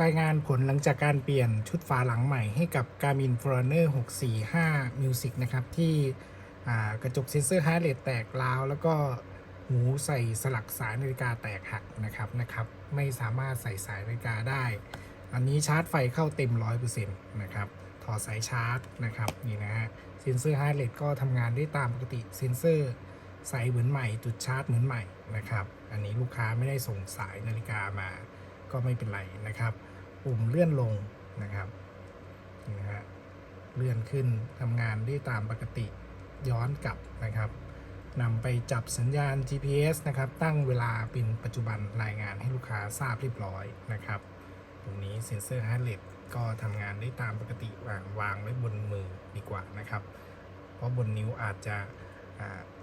รายงานผลหลังจากการเปลี่ยนชุดฝาหลังใหม่ให้กับ Garmin Forerunner 645 Music นะครับ ที่กระจกเซนเซอร์ฮาร์ดเรทแตกร้าว แล้วก็หูใส่สลักสายนาฬิกาแตกหักนะครับนะครับ ไม่สามารถใส่สายนาฬิกาได้ อันนี้ชาร์จไฟเข้าเต็ม 100%นะครับถอดสายชาร์จนะครับนี่นะฮะเซนเซอร์ฮาร์ดเรทก็ทำงานได้ตามปกติเซนเซอร์ใส่เหมือนใหม่จุดชาร์จเหมือนใหม่นะครับ อันนี้ลูกค้าไม่ได้ส่งสายนาฬิกามา ก็ไม่เป็นไรนะครับ ปุ่มเลื่อนลงนะครับนะฮะเลื่อนขึ้นทำงานได้ตามปกติย้อนกลับนะครับนำไปจับสัญญาณ GPS นะครับ ตั้งเวลาเป็นปัจจุบันรายงานให้ลูกค้าทราบเรียบร้อยนะครับ ตรงนี้เซ็นเซอร์ฮาร์ดเรทก็ทำงานได้ตามปกติวางวางไว้บนมือดีกว่านะครับ เพราะบนนิ้วอาจจะ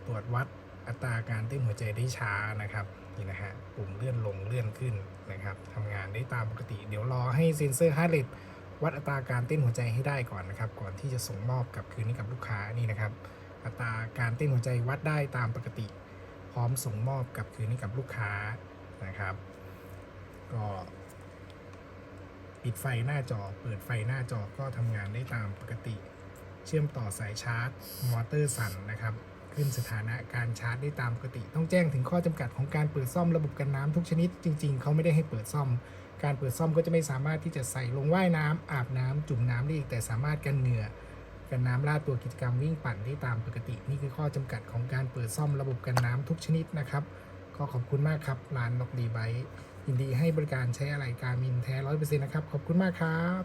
ตรวจวัด อัตราการเต้นหัวใจได้ช้านะครับนี่นะฮะปุ่มเลื่อนลงเลื่อนขึ้นนะครับทำงานได้ตามปกติ เดี๋ยวรอให้เซ็นเซอร์ฮาร์ดเรทวัดอัตราการเต้นหัวใจให้ได้ก่อนนะครับ ก่อนที่จะส่งมอบกับคืนให้กับลูกค้านี่นะครับ อัตราการเต้นหัวใจวัดได้ตามปกติ พร้อมส่งมอบกับคืนให้กับลูกค้านะครับ ก็ปิดไฟหน้าจอ เปิดไฟหน้าจอก็ทำงานได้ตามปกติ เชื่อมต่อสายชาร์จ มอเตอร์สั่นนะครับ ขึ้นสถานะการชาร์จได้ตามปกติ ต้องแจ้งถึงข้อจำกัดของการเปิดซ่อมระบบกันน้ำทุกชนิด จริง ๆ เขาไม่ได้ให้เปิดซ่อม การเปิดซ่อมก็จะไม่สามารถที่จะใส่ลงว่ายน้ำอาบน้ำจุ่มน้ำได้อีกแต่สามารถกันเหงื่อกันน้ำลาดตัวกิจกรรมวิ่งปั่นได้ตามปกติ นี่คือข้อจำกัดของการเปิดซ่อมระบบกันน้ำทุกชนิดนะครับก็ขอบคุณมากครับร้านนกดีไบยินดีให้บริการใช้อะไรการมินแท้ร้อยเปอร์เซ็นต์นะครับขอบคุณมากครับ